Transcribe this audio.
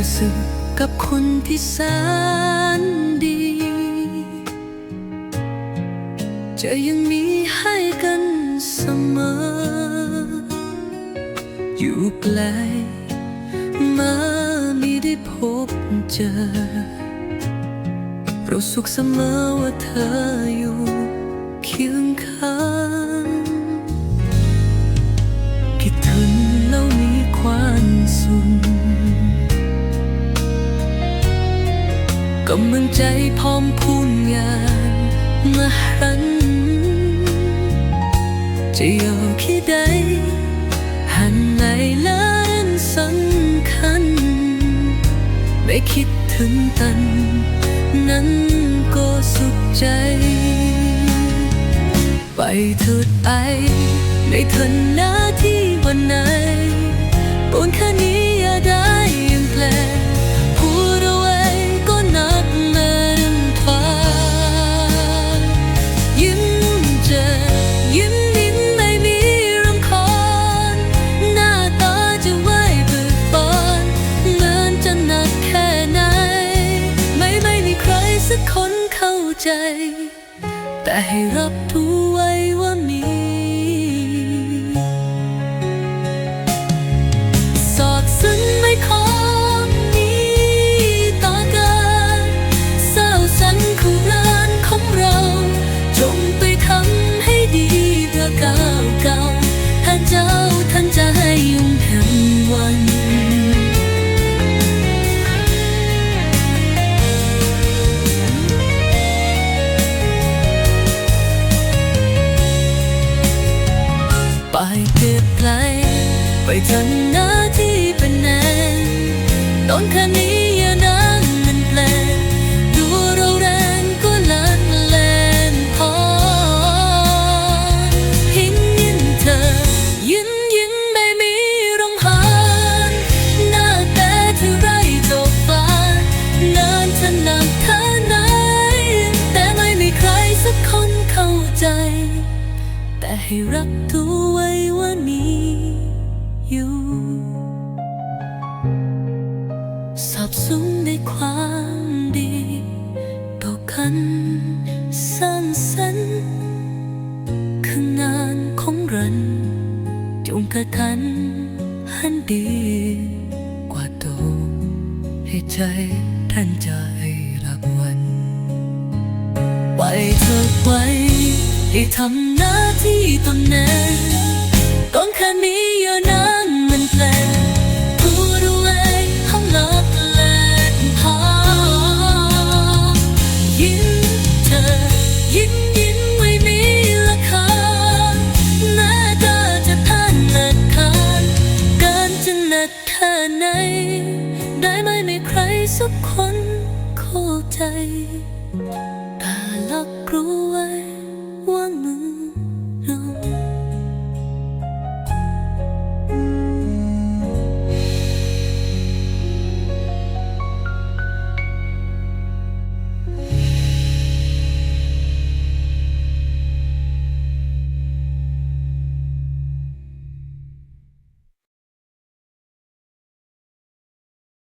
รู้สึกกับคนที่แสนดี จะยังมีให้กันเสมอ อยู่ไกลมาไม่ได้พบเจอ เราสุขเสมอว่าเธออยู่เคียงข้าง กำลังใจพร้อมพูนงานมาหันจะอยู่ที่ใดหันไหนล้านสำคัญ ไม่คิดถึงกัน นั้นก็สุขใจ ไปเถิดไอในเถนหน้าที่วันไหนบนแค่นี้ ใจ แต่ให้รับทุก ไปทำหน้าที่เป็นแนนตอนแค่นี้อย่านั่งมันแปลงดูเราแรงก็ลัดแลนพอหินยินเธอ ยินยินไม่มีรองหานหน้าแต่เธอไรจบฟ้านานจะหนักเท่าไหนแต่ไม่มีใครสักคนเข้าใจ แต่ให้รักตัวไว้ว่ามี สับสนในความดีต่อกันสร้างสรรค์คืองานของรันจงกระทันหันดี กว่าโตวให้ใจท่านให้รางวัลไปเถิดไว้ให้ทำหน้าที่ตนแนั้นก่อนแค่นี้อย่านั่งมัน ไม่มีใครสักคนเข้าใจแต่ลักรู้ไว้ว่ามือ